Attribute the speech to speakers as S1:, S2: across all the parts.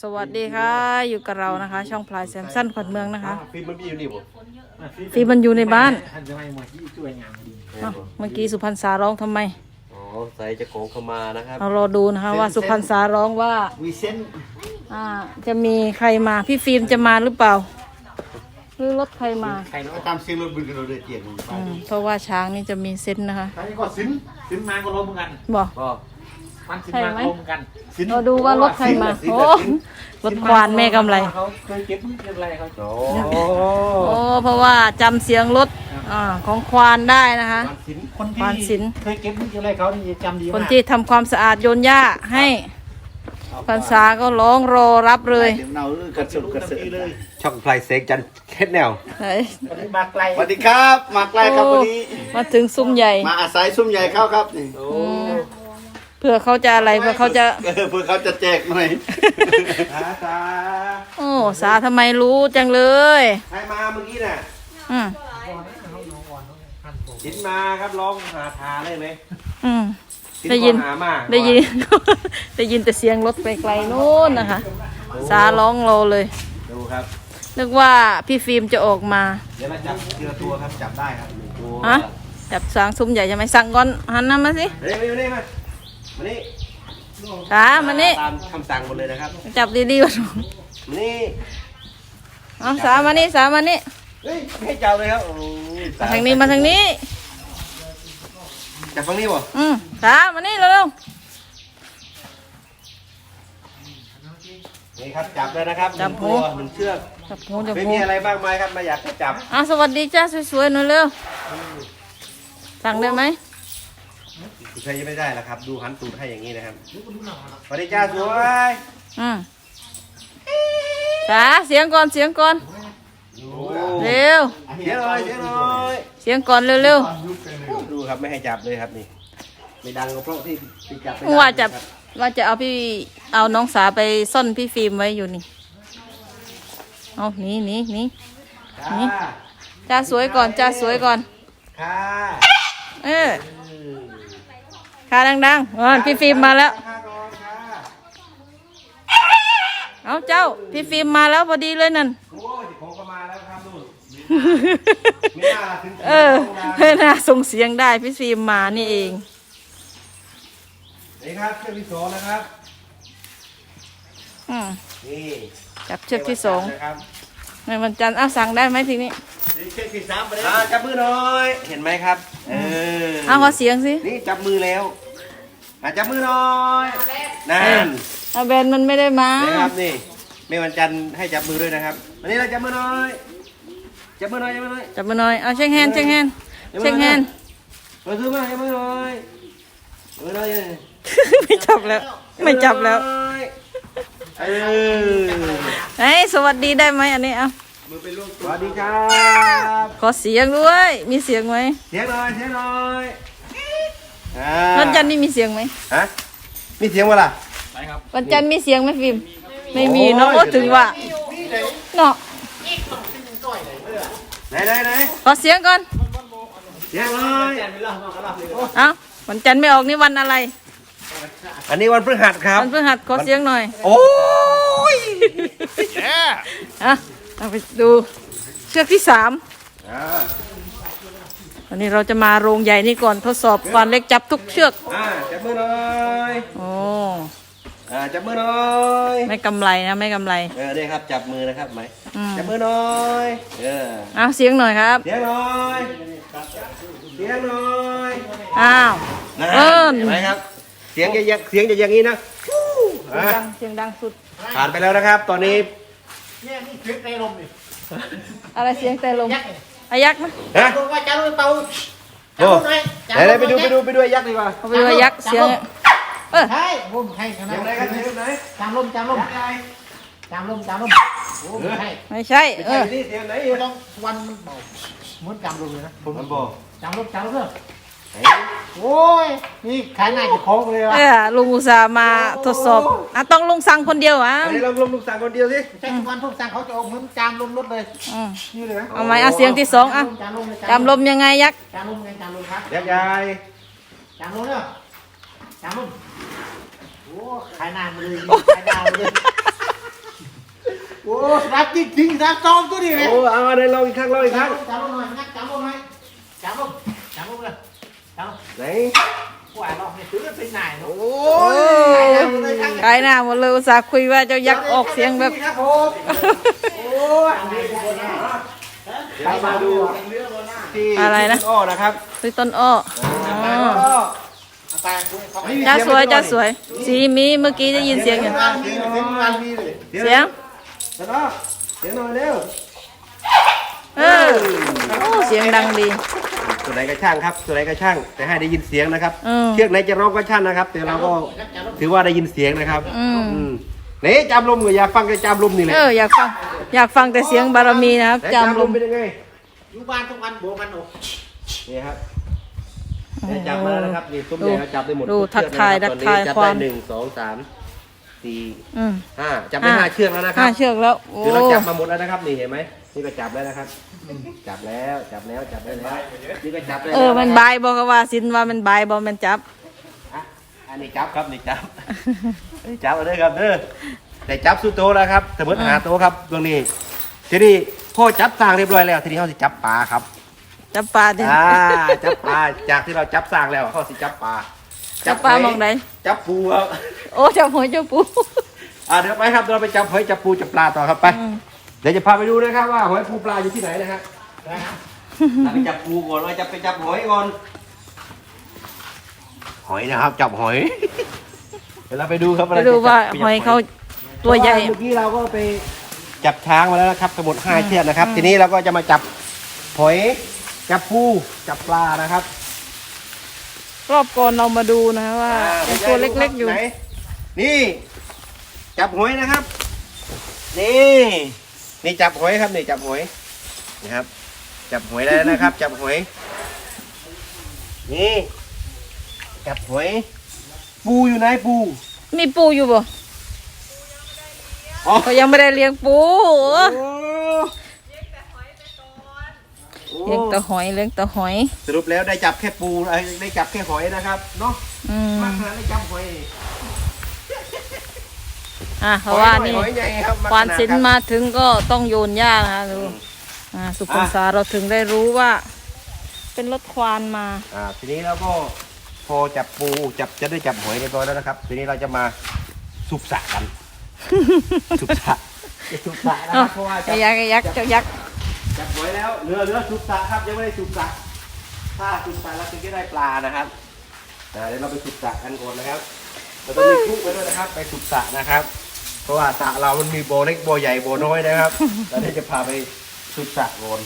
S1: สวัสดีค่ะ อยู่กับเรานะคะ ช่องพลายแซมสันขวัญเมืองนะคะ
S2: ฟิล์มมันมีอยู่นี่บ่
S1: ฟิล์มมันอยู่ในบ้าน
S3: ท่านจะให้มาที่ช่วยงานดี
S1: เอ้าเมื่อกี้สุพรรณษาร้องทำไม
S2: อ๋อใส่จะโกงเข้ามานะครับ
S1: เรารอดูนะคะ ว่าสุพรรณษาร้องว่า
S3: วีเซน
S1: อ่าจะมีใครมาพี่ฟิล์มจะมาหรือเปล่า หรือรถใครมา
S3: ใครเนาะ
S4: ตามซีรถบึงกันเราเดือดเจียง
S1: อืมเพราะว่าช้างนี่จะมีเซนส์นะคะ
S3: ใครก็สินสินมาก็ลมกัน
S1: บอก
S2: ก็
S3: มันสิน
S1: ใช่
S3: มา
S1: ไหม
S3: ก็ลมกัน
S1: เราดูว่ารถใครมาโอ้รถควานแม่กำไร
S3: เขาเคยเก็บเก็บอะไรเขา
S2: โอ้
S1: โอ้เพราะว่าจำเสียงรถอ่าของควานได้นะคะ
S2: มันสิน
S3: คน
S1: ควานสิ
S3: ที่
S1: น
S3: เคยเก็บเก็บอะไรเขานี่จำดี
S1: คน
S3: มาก
S1: ที่ทำความสะอาดโยนหญ้าให้พรรษาก็ร้องรอรับเลย
S4: เดี๋ยวเนากระสุนกระสือเลย
S2: ช่องพลายเสกจันเฮ็ดแนว
S1: เฮ้ย
S3: วันนี้มาไกล
S4: สวัสดีครับ มาใกล้ครับวันนี้
S1: มาถึงซุ้มใหญ่
S4: มาอาศัยซุ้มใหญ่เข้าครับนี่
S2: โอ้
S1: เพื่อเขาจะอะไรเพื่อเขาจะ
S4: เออเพื่อเขาจะแจกหน่อย
S2: ตาตา
S1: โอ้สาทำไมรู้จังเลย
S2: ใครมาเมื่อกี้น่ะ
S1: อืม
S2: สินมาครับร้องหาทาได้ไหม
S1: อืม
S2: สิน
S1: ได้ยิน
S2: ขอหามา
S1: ได้ยิน ได้ยินแต่เสียงรถไปไกลโน้นนะคะ สาร้องรอเลย
S2: ดูครับ
S1: นึกว่าพี่ฟิล์มจะออกมา
S2: เดี๋ยวเราจับทีละตัวครับจับได้ครับหนึ่งตัว
S1: ฮะจับสางซุ้มใหญ่ใช่ไหมสั่งก่อนหันหน้ามาสิ
S2: มานี่มานี่มา มานี่
S1: สามานี่
S2: ตามคำสั่งหมดเลยนะครับ
S1: จับดีๆก่อน
S2: มานี่
S1: เอาสามานี่สามานี่
S2: เฮ้ยไม่ให้จับเลยครับโอ้ย
S1: มาทางนี้มาทางนี้
S2: จับฝั่งนี้บ่
S1: อืมสามานี่เร็ว
S2: นี่ครับจับแล้วนะครับ
S1: จับ
S2: หนึ่งตัว
S1: หู
S2: หนึ่งเชือก
S1: ๆจับหูจับ
S2: ไม่
S1: หู
S2: มีอะไรมากมายครับมาอยากให้จับ
S1: อะสวัสดีจ้าสวยๆหน่อยเร็วสั่งได้ไหม
S2: ใครจะไม่ได้ละครับ ดูหันตูดให้อย่างนี้นะครับสวัสดีจ้าสวย
S1: อืมสาเสียงก่อนเสียงก่อน
S2: โอ้
S1: เร็ว
S2: เสียงหน่อยเสียงหน่อย
S1: เสียงก่อนเร็ว
S2: ดูครับไม่ให้จับเลยครับนี่ไม่ดังก็เพราะที่ที่จับไม่
S1: ๆ
S2: ได้
S1: ว่าจะ
S2: ครับ
S1: ว่าจะเอาพี่เอาน้องสาไปซ่อนพี่ฟิล์มไว้อยู่นี่เอาหนีหนีหนี
S2: จ้า
S1: นี่จ้าสวยก่อนจ้าสวยก่อน
S2: ค่ะ
S1: เออ ขาดังๆอ่าพี่ฟิล์มมาแล้ว
S2: ค่ะก่อนค่ะ
S1: เอาเจ้า พี่ฟิล์มมาแล้วพอดีเลยนั่น
S2: โอ้ยของก็มาแล้วครับนู่นไม่น่าถึง
S1: เออไม่น่าส่งเสียงได้พี่ฟิล์มมานี่เอง
S2: นี่ครับเชือกที่สองนะครับ
S1: อืม
S2: นี่
S1: จับเชือกที่สอง
S2: นะครับ
S1: ในวันจันทร์เอาสั่งได้ไหมทีนี้
S4: นี่เชือกที่สามไปเลย
S2: อ่าจับมือหน่อย เห็นไหมครับ เออ
S1: เอาขอเสียงสิ
S2: นี่จับมือแล้วอะจับมือหน่อยนั่น
S1: เอาแบนมันไม่ได้มา
S2: นะครับนี่ไม่วันจันทร์ให้จับมือด้วยนะครับ วันนี้เราจับมือหน่อย จับมือหน่อยจับมือหน่อย
S1: จับมือหน่อยเอาเช็คแฮนด์เช็คแฮนด์เช็คแฮนด์
S2: มาซื้อมาจับมือหน่อยจับมือหน่อย
S1: ไม่จับแล้ว ไม่จับแล้ว
S2: เออ
S1: เฮ้ยสวัสดีได้ไหมอันนี้เอา
S2: สวัสดีครับ
S1: ขอเสียงด้วย มีเสียงไหม
S2: เสียงหน่อยเสียงหน่อยอ่า
S1: วันจันทร์นี่มีเสียงไหม
S2: ฮะมีเสียงวะล่ะ
S1: วันจันทร์มีเสียงไหมฟิล์มไม่มีเนาะโอ้ถึงว่าเนาะ
S2: ไหนไหนไหน
S1: ขอเสียงก่อน
S2: เสียงหน่อย
S1: เอาวันจันทร์ไม่ออกนี่วันอะไร
S2: อันนี้วันพฤหัสครับ
S1: วันพฤหัสขอเสียงหน่อย
S2: โอ้ ย
S1: อะเอาไปดูเชือกที่สาม
S2: อ่า
S1: วันนี้เราจะมาโรงใหญ่นี่ก่อนทดสอบควานเล็กจับทุกเชือก
S2: อ่าจับมือหน่อย
S1: โอ้
S2: อ่าจับมือหน่อย
S1: ไม่กำไรนะไม่กำไร
S2: เออนี่ครับจับมือนะครับไหม
S1: อืม
S2: จับมือหน่อยเออ
S1: เอาเสียงหน่อยครับ
S2: เสียงหน่อยเสียงหน่อย
S1: อ้าว
S2: นะ
S1: เอิ้น
S2: เห็นไหมครับเสียงจะยังเสียงจะอย่างนี้นะ
S1: เสียง
S2: อะ
S1: ดังเสียงดังสุด
S2: ผ่านไปแล้วนะครับ ตอนนี้
S3: เนี่ยนี่เชือกในลมนี่
S1: อะไรเสียงแต่ลม
S3: ยักษ์นี่
S1: อายักษ์นะ
S2: ฮะ
S3: ลมว่าจะลมเป่า
S2: โอ้ไหนไหนไปดูไปดูไปดูไอ้ยักษ์ดีกว่า
S1: เอาไปดูอายักษ์เสียงเออ
S3: ใช่ลมให้ขนา
S2: เสีย
S3: ด
S2: งไหนครับเสียงไหน
S3: จามลมจามลมจามลมจามลมโอ้ไม่ใช่
S1: ไม่ใช่
S2: ไม่
S1: เอ
S2: ใช่
S1: อ
S2: ที่เสียงไหน
S3: ไม่ต้องวันมันเบาเหมือนจามลมเลยนะผม
S2: มันบอก
S3: จามลมจามลมเถอะ โอ้ย นี่ขายหน้าจะโค้งเลยว่ะ
S1: เออลุงอุตส่าห์มาทดสอบอะต้องลุงสั่งคนเดียวอะ
S2: อันนี้ลองลงลูกสาวคนเดียวสิ
S3: ไม่ใช่ทุกวันทุกสั่งเขาจะเอาเหมือนจามลมรถเลย
S1: อืม
S3: นี่เลยนะ
S1: เอาไหมเอาเสียงที่สองอะ
S3: จามลมเลย
S1: จำลมยังไงยักษ์
S3: จามลมไงจามลมครับ
S2: ยักษ์ใหญ่
S3: จามลมเนอะจามลมโอ้ขายหน้ามาเลยขายดาวเลยรับจริงจริงรับซองตัวนี้เลย
S2: โอ้เอาเดี๋ยวลองอีกครั้งลองอีกครั้ง
S3: จับลงหน่อยงัดจับลงหน่อยจับลงจับลงเลย จับ
S2: ไหน
S3: กว่าเราเนี่ยถือเป็นนายเนาะ
S2: โอ้
S1: โอ้กายหน้าหมดเลยอุตส่าห์คุยว่าเจ้ายักษ์ออกเสียงแบบ
S3: ครับผมโอ้ย
S2: เดี๋ยวเรามาดูที่
S1: อะไรนะ
S2: ที่ต้อ้อนะครับ
S1: คือต้นอ้ออ๋อ
S3: ไปคุยเขาไม่
S1: จ้าสวยจ้าสวย สีมีเมื่อกี้ได้ยินเสียงอยู่
S3: งานดีเลยงานดีเลย
S1: เสียง
S2: ต้นอ้อเสียงหน่อยเร็ว
S1: เออโอ้เสียงดังดี
S2: ตัวไหนก็ช่างครับ ตัวไหนก็ช่าง แต่ให้ได้ยินเสียงนะครับ
S1: อืม
S2: เชือกไหนจะร้องก็ช่างนะครับ แต่เราก็ถือว่าได้ยินเสียงนะครับ
S1: อืม
S2: อืมนี่จำลมก็อยากฟังแต่จำลมนี่แหละ
S1: เอออยากฟังอยากฟังแต่เสียงบารมีนะครับ
S2: แต่
S1: จำลม
S2: เป็นยังไง
S3: อยู่บ้านทุกวันโบกันโอ้
S2: นี่ครับเนี่ยจับมาแล้วนะครับนี่ตุ้มใหญ่เราจับได้หมด
S1: ดู
S2: ทุก
S1: ทัก
S2: เชือ
S1: ทาย
S2: นะ
S1: ทั
S2: ค
S1: ก
S2: รับตอน
S1: ทาย
S2: นี้จับ
S1: ควา
S2: ได้
S1: ม
S2: หนึ่งสองสามสี่
S1: อืม
S2: ห้าจับได้ห้าเชือกแล้วนะครั
S1: ห้า
S2: บ
S1: เชือกแล้วโอ้
S2: คือเราจับมาหมดแล้วนะครับนี่เห็นไหม นี่ก็จับแล้วนะครับ จับแล้วจับแล้วจับได้แล้วนี่ก็จับได้แล้ว
S1: เออมันบายบอกว่าสินว่ามันบายบอกมันจับ
S2: อะอันนี้จับครับนี่จับอันนี้จับเอาเลยครับเด้อแต่จับสู้โตแล้วครับสมมติหาโตครับตรงนี้ ทีนี้พ่อจับสร้างเรียบร้อยแล้ว ทีนี้เขาสิจับปลาครับ
S1: จับปลาดิ
S2: อ่าจับปลาจากที่เราจับสร้างแล้วเขาสิจับปลา
S1: จับปลามองไหน
S2: จับปูครับ
S1: โอ้จับหัวจับปู
S2: อ่าเดี๋ยวไปครับเราไปจับหอยจับปูจับปลาต่อครับไป
S1: อืม
S2: เดี๋ยวจะพาไปดูนะครับว่าหอยปูปลาอยู่ที่ไหนนะฮะเราไปจับปูก่อนว่าจะไปจับหอยก่อน หอยนะครับ จับหอย เดี๋ยวเราไปดูครับ
S1: ไปดูว่าหอยเขาตัวใหญ่
S2: เมื่อกี้เราก็ไปจับช้างมาแล้วนะครับทั้งหมดห้าเชือกนะครับ ทีนี้เราก็จะมาจับหอย จับปูจับปลานะครับ
S1: รอบก่อนเรามาดูนะว่าเป็นตัวเล็กๆอยู่
S2: ไหนนี่ จับหอยนะครับ นี่ นี่จับหอยครับนี่จับหอยนะครับ จับหอยได้แล้วนะครับ จับหอยนี่จับหอย ปูอยู่ไหนปู
S1: มีปูอยู่บ่
S2: อ๋อ
S1: เขายังไม่ได้เลี้ยงปู
S2: โอ้
S1: เลี้ยงแต่หอยเลี้ยงแต่หอย
S2: สรุปแล้วได้จับแค่ปูเอ้ยได้จับแค่หอยนะครับเนาะ
S1: อืม
S2: มากขนาดได้จับหอย
S1: อะเพราะว่านี่
S2: หอยใหญ่ครับมก
S1: ควาน
S2: ขด
S1: สิน
S2: ครับ
S1: มาถึงก็ต้องโยนหญ้านะคะดูอ่าสุพรรณษาเราถึงได้รู้ว่า เป็นรถควานมา
S2: อ่าทีนี้เราก็พอจับปูจับจะได้จับหอยเรียบร้อยแล้วนะครับ ทีนี้เราจะมาสุบสระกัน สุบสระจะสุบสระนะครับเพราะว่าจับ
S1: ยักษ์ยักษ์เจ้ายักษ์
S2: จับหอยแล้วเรือเรือสุบสระครับยังไม่ได้สุบสระถ้าสุบสระเราถึงจะได้ปลานะครับอ่าเดี๋ยวเราไปสุบสระกันก่อนนะครับเราต้องมีคุกไปด้วยนะครับ ไปสุบสระนะครับ เพราะว่าสระเรามันมีโบอเล็กโบอใหญ่โบอน้อยนะครับเราเดี๋ยวจะพาไปสุบสระก่อน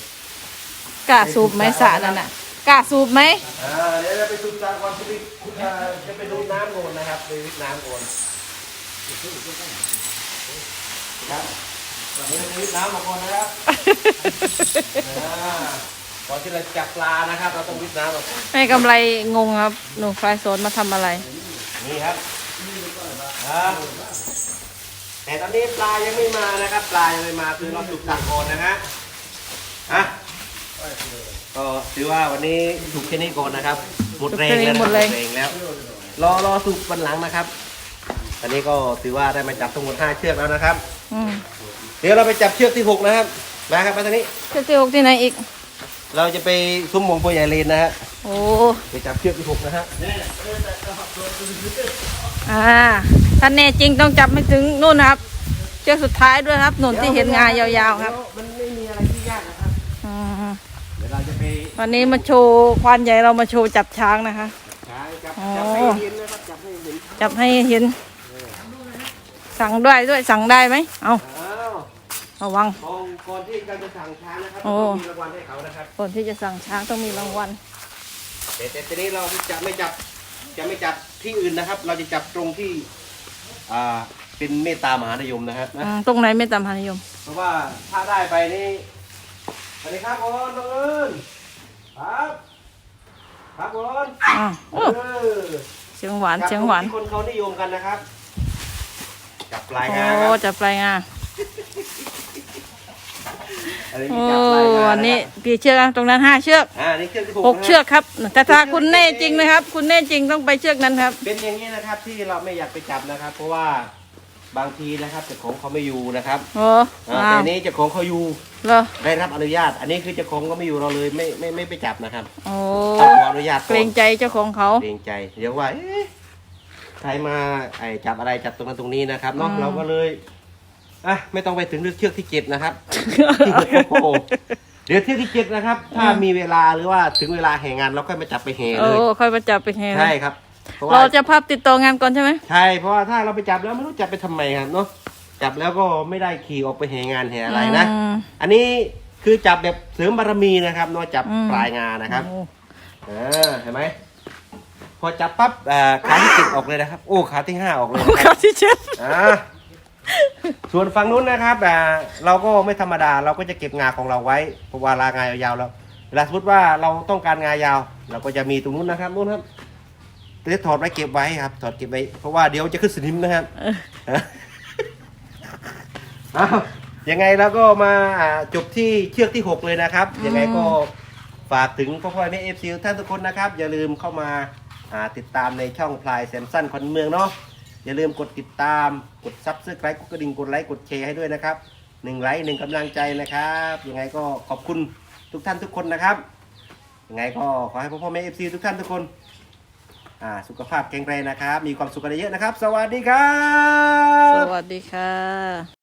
S1: กล้าสูบไหมสระนั่นน่ะกล้าสูบไหม
S2: อ่าเดี๋ยวเราไปสุบสระก่อนจะไปเอ่อจะไปดูน้ำก่อนนะครับไปวิทน้ำก่อนครับวันนี้เราจะวิทน้ำมาก่อนนะครับอ่าก่อนที่เราจะจับปลานะครับ เราต้องวิทน้ำก่อน
S1: ให้กำไรงงครับหนูไฟโซนมาทำอะไร
S2: นี่ครับอ่า แต่ตอนนี้ปลายังไม่มานะครับ ปลายังไม่มาคือเราสุกตักก่อนนะฮะอะก็ถือว่าวันนี้สุกแค่นี้ก่อนนะครับ หมดแรงแล้วนะ
S1: หมดแรง
S2: หมดแรงแล้ว รอรอสุกวันหลังนะครับอันนี้ก็ถือว่าได้มาจับทั้งหมดห้าเชือกแล้วนะครับ
S1: อืม
S2: เดี๋ยวเราไปจับเชือกที่หกนะครับมาครับมาทางนี้
S1: เชือกที่หกที่ไหนอีก
S2: เราจะไปซุ้มมงพ่อใหญ่เลนนะฮะ
S1: โอ้
S2: ไปจับเชือกที่หกนะฮะ
S1: อ่าถ้าแน่จริงต้องจับไม่ถึงนู่นนะครับ เชือกสุดท้ายด้วยครับหนุนที่เห็นงายาวๆครับ
S2: มันไม่มีอะไรที่ยากนะครับ
S1: อืม
S2: เดี๋ยวเราจะไป
S1: วันนี้มาโชว์ควานใหญ่เรามาโชว์จับช้างนะคะ
S2: ช้างจับ
S1: อ๋อ
S2: จับให้เห็นนะครับจับให้เห็น
S1: จับให้เห็น สั่งด้วยด้วยสั่งได้ไหมเอา
S2: อ้าว
S1: ระวัง
S2: ก่อนก่อนที่เราจะสั่งช้างนะครับ
S1: โอ้
S2: ต้องมีรางวัลให้เขานะครับ
S1: ก่อนที่จะสั่งช้างต้องมีรางวัล
S2: แต่แต่ทีนี้เราจะไม่จับ จะไม่จับที่อื่นนะครับ เราจะจับตรงที่อ่าเป็นเมตตามหานิยมนะฮะนะ
S1: อืมตรงไหนไม่ตามหานิยม
S2: เพราะว่าถ้าได้ไปนี่สวัสดีครับบอลน้องเอิญครับ ครับบอล
S1: อ่าโอ้
S2: เออ
S1: เสียงหวานเสียงหวาน
S2: ที่คนเขานิยมกันนะครับ จับปลายงา
S1: โอ้
S2: ครับ
S1: จับปลายงา
S2: อันนี้
S1: โอ้
S2: จับปลายงา
S1: อันนี้ะ
S2: ครับ
S1: กี่เชือกนะตรงนั้นห้าเชือก
S2: อ่านี่เชือกที่
S1: ห
S2: ห
S1: ก
S2: กนะ
S1: เชือกครับแต่ถ้าคุณแน่จริงนะครับ คุณแน่จริงต้องไปเชือกนั้นครับ
S2: เป็นอย่างนี้นะครับที่เราไม่อยากไปจับนะครับ เพราะว่าบางทีนะครับเจ้าของเขาไม่อยู่นะครับ
S1: โอ้
S2: อ่า
S1: อ้า
S2: แต่
S1: ว
S2: อันนี้เจ้าของเขาอยู่
S1: เหรอ
S2: ได้รับอนุญาต อันนี้คือเจ้าของก็ไม่อยู่เราเลยไม่ไม่ไม่ไปจับนะครับ
S1: โอ้
S2: ต้องขออนุญาต
S1: เกรงใจเจ้าของเขา
S2: เกรงใจเดี๋ยวว่าเอ๊ะใครมาไอ้จับอะไรจับตรงนั้นตรงนี้นะครับเนาะ
S1: อืม
S2: เราก็เลย อะไม่ต้องไปถึงเชือกที่เจ็ดนะครับ โอ้โหเดี๋ยวเชือกที่เจ็ดนะครับ ถ้ามีเวลาหรือว่าถึงเวลาแห่งานเราก็มาจับไปแห่
S1: โอ้
S2: เลย
S1: ค่อยมาจับไปแห่นะ
S2: ใช่ครับเพราะ
S1: เรา
S2: ว่า
S1: จะภาพติดต่องานก่อนใช่ไหม
S2: ใช่เพราะว่าถ้าเราไปจับแล้วไม่รู้จับไปทำไมครับเนาะจับแล้วก็ไม่ได้ขี่ออกไปแห่งานแห่อะไรนะ
S1: ม
S2: อันนี้คือจับแบบเสริมบารมีนะครับเนาะจับ
S1: อืม
S2: ปลายงานนะครับ
S1: โอ้
S2: เออเห็นไหมพอจับปั๊บอ่าขาที่ติดออกเลยนะครับ โอ้ขาที่ห้าออกเลยนะค
S1: ขา
S2: รับ
S1: ที่เจ็ด
S2: อ่า ส่วนฝั่งนู้นนะครับอ่าเราก็ไม่ธรรมดาเราก็จะเก็บงาของเราไว้เพราะว่าลางายาวๆแล้วเวลาสมมติว่าเราต้องการงายาว เราก็จะมีตรงนู้นนะครับนู้นครับจะถอดไว้เก็บไว้ครับ ถอดเก็บไว้เพราะว่าเดี๋ยวจะขึ้นสนิมนะครับอ้าวยังไงแล้วก็มาอ่าจบที่เชือกที่ 6 เลยนะครับ ยังไงก็ฝากถึงพ่อพ่อแม่เอฟซีท่านทุกคนนะครับ อย่าลืมเข้ามาอ่าติดตามในช่องพลายแซมสันคนเมืองเนาะ อย่าลืมกดติดตาม กดซับสไครต์กดกระดิ่ง กดไลค์ กดแชร์ให้ด้วยนะครับหนึ่งไลค์หนึ่งกำลังใจนะครับ ยังไงก็ขอบคุณทุกท่านทุกคนนะครับ ยังไงก็ขอให้พ่อพ่อแม่เอฟซีทุกท่านทุกคนอ่าสุขภาพแข็งแรงนะครับ มีความสุขกันเยอะนะครับ สวัสดีครับ
S1: สวัสดีค่ะ